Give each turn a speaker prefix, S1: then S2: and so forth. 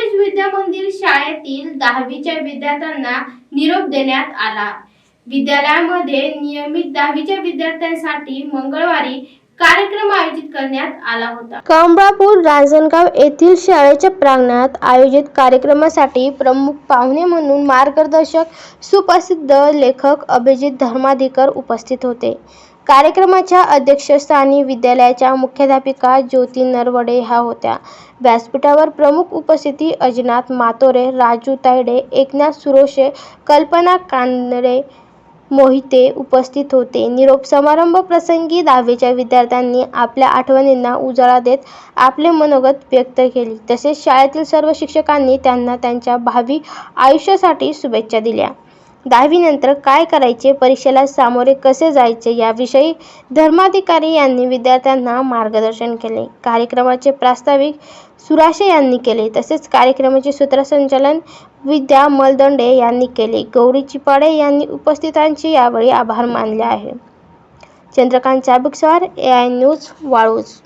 S1: विशेष विद्या मंदिर शाळेतील दहावीच्या विद्यार्थ्यांना निरोप देण्यात आला. विद्यालयामध्ये नियमित दहावीच्या विद्यार्थ्यांसाठी मंगळवारी कार्यक्रम आयोजित करण्यात आला होता.
S2: कमळापूर रांजणगाव येथील शाळेच्या प्रांगणात आयोजित कार्यक्रमासाठी प्रमुख पाहुणे म्हणून मार्गदर्शक सुप्रसिद्ध लेखक अभिजित धर्माधिकर उपस्थित होते. कार्यक्रमाच्या अध्यक्षस्थानी विद्यालयाच्या मुख्याध्यापिका ज्योती नरवडे ह्या होत्या. व्यासपीठावर प्रमुख उपस्थिती अजिनाथ मातोरे राजू तायडे एकनाथ सुरोशे कल्पना कानडे मोहिते उपस्थित होते. निरोप समारंभ प्रसंगी दहावीच्या विद्यार्थ्यांनी आपल्या आठवणींना उजाळा देत आपले मनोगत व्यक्त केली. तसेच शाळेतील सर्व शिक्षकांनी त्यांना त्यांच्या भावी आयुष्यासाठी शुभेच्छा दिल्या. दहावीनंतर काय करायचे? परीक्षेला सामोरे कसे जायचे? याविषयी धर्माधिकारी यांनी विद्यार्थ्यांना मार्गदर्शन केले. कार्यक्रमाचे प्रास्ताविक सुराशे यांनी केले. तसेच कार्यक्रमाचे सूत्रसंचालन विद्या मलदंडे यांनी केले. गौरी चिपाडे यांनी उपस्थितांचे यावेळी आभार मानले आहे. Chandrakant Chabukswar A I news Waluj.